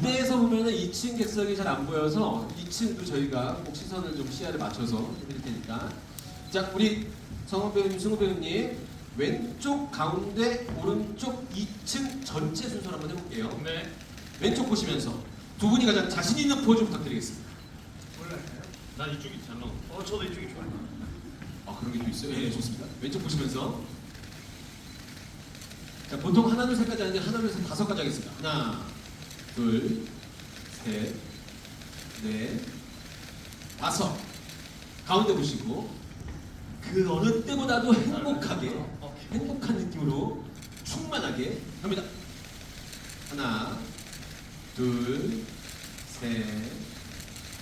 무대에서 보면은 2층 객석이 잘 안 보여서 2층도 저희가 꼭 시선을 좀 시야를 맞춰서 해드릴 테니까 자 우리 성원 배우님, 승우 배우님 왼쪽 가운데 오른쪽 2층 전체 순서를 한번 해볼게요. 네. 왼쪽 보시면서 두 분이 가장 자신 있는 포즈 부탁드리겠습니다. 몰랄까요? 난 이쪽이 잘 나와. 어 저도 이쪽이 좋아요. 아 그런 게 또 있어요? 예, 좋습니다. 왼쪽 보시면서 자 보통 하나 둘 셋까지 하는데 하나 둘 셋 다섯 가지 하겠습니다. 하나 둘 셋 넷 다섯 가운데 보시고 그 어느 때보다도 행복하게 행복한 느낌으로 충만하게 갑니다. 하나 둘 셋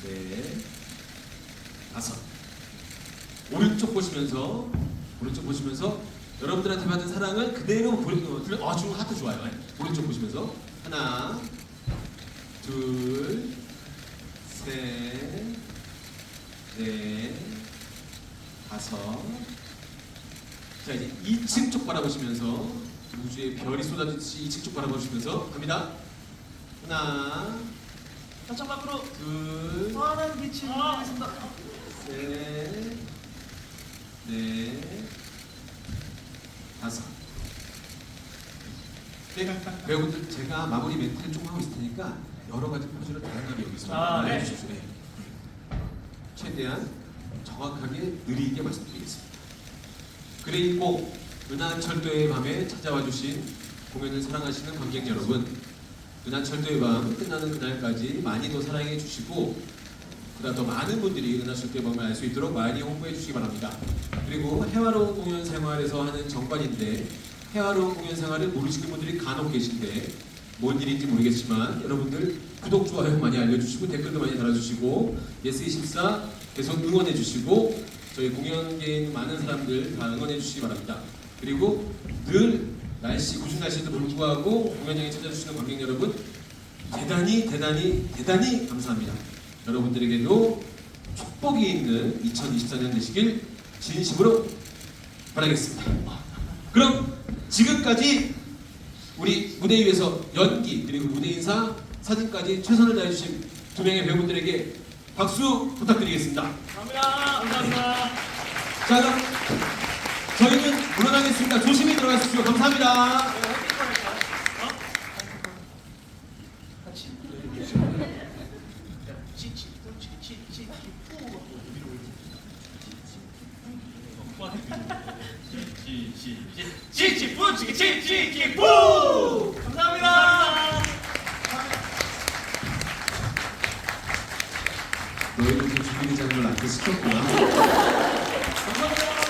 넷 다섯 오른쪽 보시면서 오른쪽 보시면서 여러분들한테 받은 사랑을 그대로 보여 어, 들려 아 지금 하트 좋아요. 네. 오른쪽 보시면서 하나 둘 셋 넷 다섯 자 이제 2층 쪽 바라보시면서 우주의 별이 쏟아지듯이 2층 쪽 바라보시면서 갑니다. 하나 살짝 밖으로 둘 환한 빛이 아. 나겠습니다. 셋, 넷, 다섯. 네, 배우분들 제가 마무리 멘트를 조금 하고 있을 테니까 여러 가지 포즈를 다양하게 여기서 아, 네. 해주십시오. 네. 최대한 정확하게 느리게 말씀드리겠습니다. 그리고 은하철도의 밤에 찾아와 주신 공연을 사랑하시는 관객 여러분, 은하철도의 밤 끝나는 그날까지 많이 더 사랑해 주시고 보다 더 많은 분들이 은하 철도의 밤을 알 수 있도록 많이 홍보해 주시기 바랍니다. 그리고 해화로운 공연 생활에서 하는 정관인데 해화로운 공연 생활을 모르시는 분들이 간혹 계신데 뭔 일인지 모르겠지만 여러분들 구독, 좋아요 많이 알려주시고 댓글도 많이 달아주시고 예스24 계속 응원해 주시고 저희 공연계에 있는 많은 사람들 다 응원해 주시기 바랍니다. 그리고 늘 날씨 구준 날씨에도 불구하고 공연장에 찾아주시는 관객 여러분 대단히 대단히 대단히 감사합니다. 여러분들에게도 축복이 있는 2024년 되시길 진심으로 바라겠습니다. 그럼 지금까지 우리 무대 위에서 연기 그리고 무대 인사 사진까지 최선을 다해주신 두 명의 배우분들에게 박수 부탁드리겠습니다. 감사합니다. 감사합니다. 자 그럼 저희는 물러나겠습니다. 조심히 들어가십시오. 감사합니다. 네? 어? 같이. 치치푸 치치치치푸 감사합니다. 너희들도 죽이는 장면을 안 시켰구나. 감사합니다.